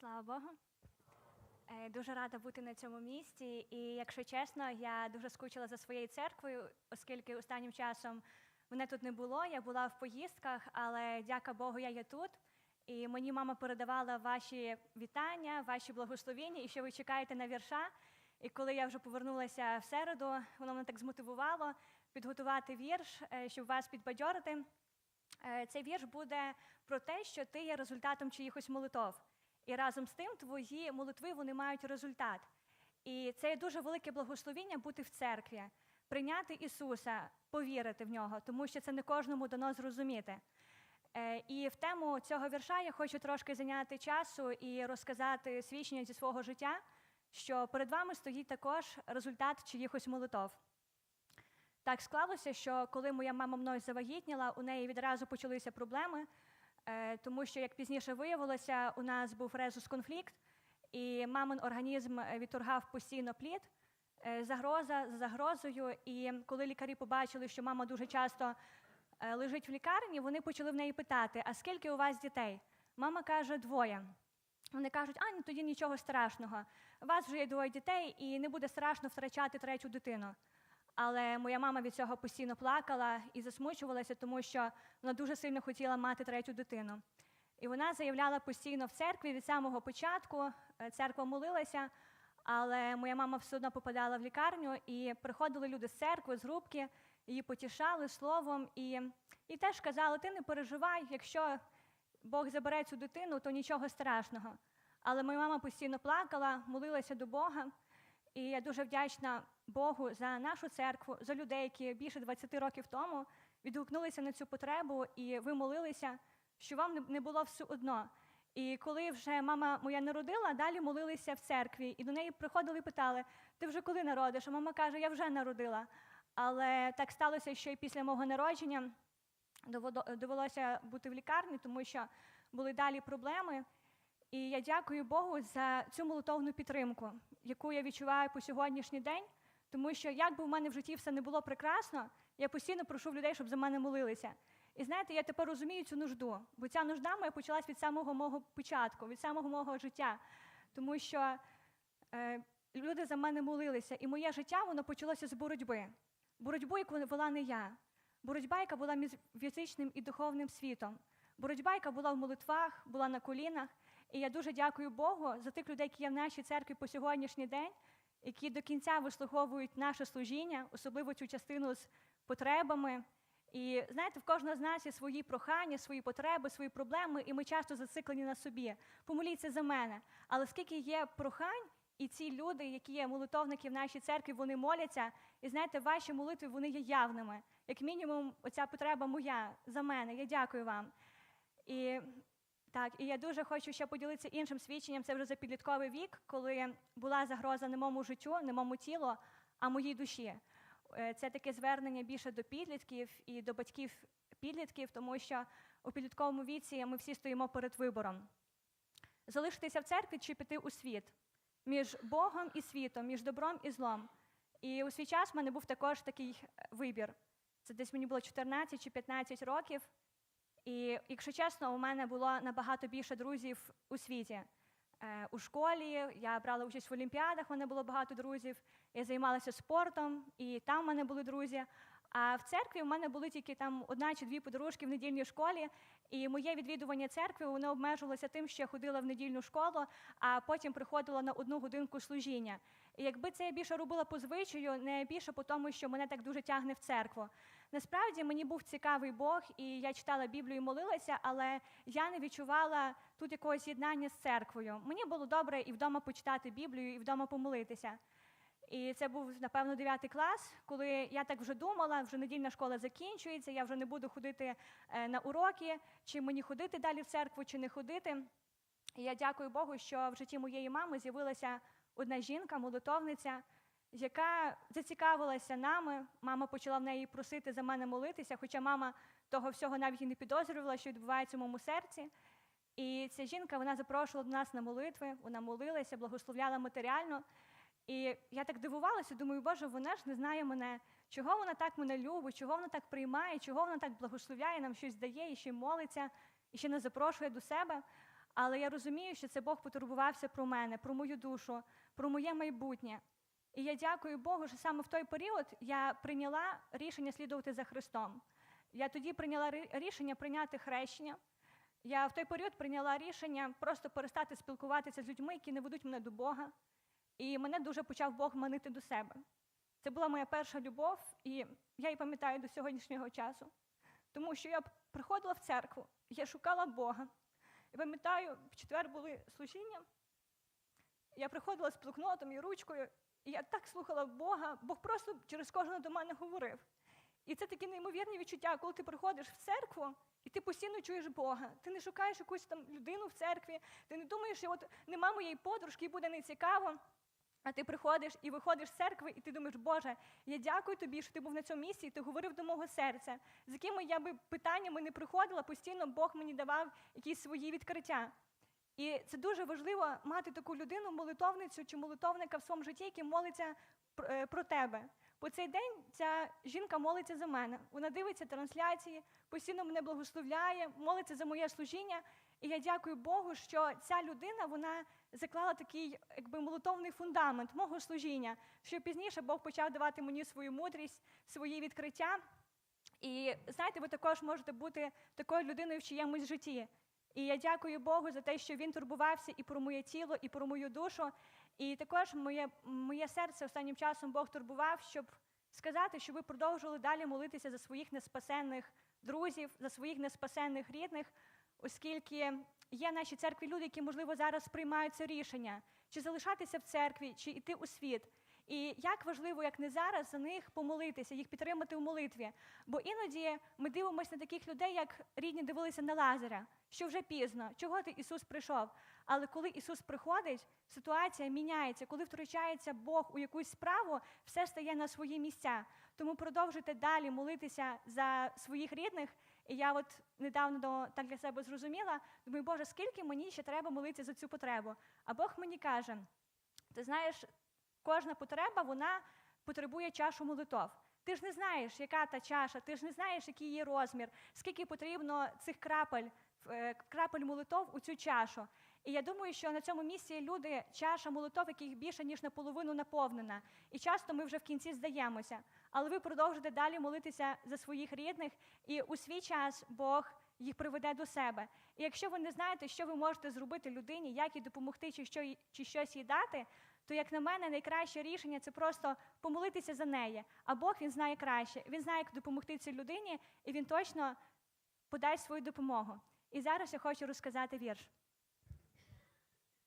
Слава Богу. Е, Дуже рада бути на цьому місці. І якщо чесно, я дуже скучила за своєю церквою, оскільки останнім часом мене тут не було. Я була в поїздках, але дяка Богу, я є тут. І мені мама передавала ваші вітання, ваші благословення, і що ви чекаєте на вірша. І коли я вже повернулася в середу, воно мене так змотивувало підготувати вірш, е, щоб вас підбадьорити. Е, Цей вірш буде про те, що ти є результатом чиїхось молитов. І разом з тим твої молитви вони мають результат. І це є дуже велике благословіння бути в церкві, прийняти Ісуса, повірити в нього, тому що це не кожному дано зрозуміти. Е, І в тему цього вірша я хочу трошки зайняти часу і розказати свідчення зі свого життя, що перед вами стоїть також результат чиїхось молитов. Так склалося, що коли моя мама мною завагітніла, у неї відразу почалися проблеми, тому що, як пізніше виявилося, у нас був резус-конфлікт, і мамин організм е, відторгав постійно плід, е, загроза за загрозою. І коли лікарі побачили, що мама дуже часто е, лежить в лікарні, вони почали в неї питати: а скільки у вас дітей? Мама каже, двоє. Вони кажуть, а тоді нічого страшного. У вас вже є двоє дітей, і не буде страшно втрачати третю дитину. Але моя мама від цього постійно плакала і засмучувалася, тому що вона дуже сильно хотіла мати третю дитину. І вона заявляла постійно в церкві від самого початку. е, Церква молилася, але моя мама все одно попадала в лікарню, і приходили люди з церкви, з групки, її потішали словом, і, і теж казали: ти не переживай, якщо Бог забере цю дитину, то нічого страшного. Але моя мама постійно плакала, молилася до Бога. І я дуже вдячна Богу за нашу церкву, за людей, які більше 20 років тому відгукнулися на цю потребу, і ви молилися, що вам не- було все одно. І коли вже мама моя народила, далі молилися в церкві, і до неї приходили і питали: ти вже коли народиш? А мама каже, я вже народила. Але так сталося, що і після мого народження довелося бути в лікарні, тому що були далі проблеми. І я дякую Богу за цю молитовну підтримку, яку я відчуваю по сьогоднішній день, тому що як би в мене в житті все не було прекрасно, я постійно прошу людей, щоб за мене молилися. І знаєте, я тепер розумію цю нужду, бо ця нужда моя почалась від самого мого початку, від самого мого життя, тому що е, люди за мене молилися, і моє життя воно почалося з боротьби. Боротьбу, яку вела не я, боротьба, яка була між фізичним і духовним світом, боротьба, яка була в молитвах, була на колінах. І я дуже дякую Богу за тих людей, які є в нашій церкві по сьогоднішній день, які до кінця вислуховують наше служіння, особливо цю частину з потребами. І знаєте, в кожного з нас є свої прохання, свої потреби, свої проблеми, і ми часто зациклені на собі. Помоліться за мене. Але скільки є прохань, і ці люди, які є молитовники в нашій церкві, вони моляться, і знаєте, ваші молитви вони є явними. Як мінімум, оця потреба моя за мене. Я дякую вам. І так, і я дуже хочу ще поділитися іншим свідченням. Це вже за підлітковий вік, коли була загроза не моєму життю, не моєму тілу, а моїй душі. Е, Це таке звернення більше до підлітків і до батьків підлітків, тому що у підлітковому віці ми всі стоїмо перед вибором: залишитися в церкві чи піти у світ між Богом і світом, між добром і злом. І у свій час в мене був також такий е, вибір. Це десь мені було 14 чи 15 років. І, якщо чесно, у мене було набагато більше друзів у світі. Е, у школі я брала участь в олімпіадах, в мене було багато друзів. Я займалася спортом, і там в мене були друзі. А в церкві в мене були тільки там одна чи дві подружки в недільній школі. І моє відвідування церкви воно обмежувалося тим, що я ходила в недільну школу, а потім приходила на одну годинку служіння. І якби це я більше робила по звичаю, не більше по тому, що мене так дуже тягне в церкву. Насправді мені був цікавий Бог, і я читала Біблію і молилася, але я не відчувала тут якогось єднання з церквою. Мені було добре і вдома почитати Біблію, і вдома помолитися. І це був, напевно, 9 клас, коли я так вже думала, вже недільна школа закінчується, я вже не буду ходити е, на уроки, чи мені ходити далі в церкву, чи не ходити. І я дякую Богу, що в житті моєї мами з'явилася одна жінка, молитовниця, яка зацікавилася нами. Мама почала в неї просити за мене молитися, хоча мама того всього навіть і не підозрювала, що відбувається в моєму серці. І ця жінка вона запрошувала до нас на молитви, вона молилася, благословляла матеріально. І я так дивувалася, думаю, Боже, вона ж не знає мене, чого вона так мене любить, чого вона так приймає, чого вона так благословляє, нам щось дає, і ще молиться, і ще не запрошує до себе. Але я розумію, що це Бог потурбувався про мене, про мою душу, про моє майбутнє. І я дякую Богу, що саме в той період я прийняла рішення слідувати за Христом. Я тоді прийняла рішення прийняти хрещення. Я в той період прийняла рішення просто перестати спілкуватися з людьми, які не ведуть мене до Бога. І мене дуже почав Бог манити до себе. Це була моя перша любов, і я її пам'ятаю до сьогоднішнього часу. Тому що я приходила в церкву, я шукала Бога. І пам'ятаю, в четвер були служіння. Я приходила з блокнотом і ручкою, і я так слухала Бога, Бог просто через кожного до мене говорив. І це такі неймовірні відчуття, коли ти приходиш в церкву, і ти постійно чуєш Бога. Ти не шукаєш якусь там людину в церкві, ти не думаєш, що от нема моєї подружки, їй буде нецікаво. А ти приходиш і виходиш з церкви, і ти думаєш, Боже, я дякую тобі, що ти був на цьому місці, і ти говорив до мого серця. З якими я би питаннями не приходила, постійно Бог мені давав якісь свої відкриття. І це дуже важливо мати таку людину, молитовницю чи молитовника в своєму житті, який молиться про- е, тебе. По цей день ця жінка молиться за мене. Вона дивиться трансляції, постійно мене благословляє, молиться за моє служіння. І я дякую Богу, що ця людина вона заклала такий якби молитовний фундамент мого служіння, що пізніше Бог почав давати мені свою мудрість, свої відкриття. І знаєте, ви також можете бути такою людиною в чиємусь житті. І я дякую Богу за те, що він турбувався і про моє тіло, і про мою душу. І також моє, моє серце останнім часом Бог турбував, щоб сказати, щоб ви продовжували далі молитися за своїх неспасенних друзів, за своїх неспасенних рідних, оскільки є в нашій церкві люди, які, можливо, зараз приймають це рішення, чи залишатися в церкві, чи йти у світ. І як важливо, як не зараз, за них помолитися, їх підтримати у молитві. Бо іноді ми дивимося на таких людей, як рідні дивилися на Лазаря, що вже пізно, чого ти Ісус прийшов. Але коли Ісус приходить, ситуація міняється. Коли втручається Бог у якусь справу, все стає на свої місця. Тому продовжуйте далі молитися за своїх рідних. І я от недавно так для себе зрозуміла, думаю, Боже, скільки мені ще треба молитися за цю потребу? А Бог мені каже: ти знаєш, кожна потреба вона потребує чашу молитов. Ти ж не знаєш, яка та чаша, ти ж не знаєш, який її розмір, скільки потрібно цих крапель, е, крапель молитов у цю чашу. І я думаю, що на цьому місці люди, чаша молитов, яких більше ніж наполовину наповнена. І часто ми вже в кінці здаємося. Але ви продовжуєте далі молитися за своїх рідних, і у свій час Бог їх приведе до себе. І якщо ви не знаєте, що ви можете зробити людині, як їй допомогти, чи, що, чи щось їй дати, то, як на мене, найкраще рішення це просто помолитися за неї. А Бог він знає краще. Він знає, як допомогти цій людині, і він точно подасть свою допомогу. І зараз я хочу розказати вірш.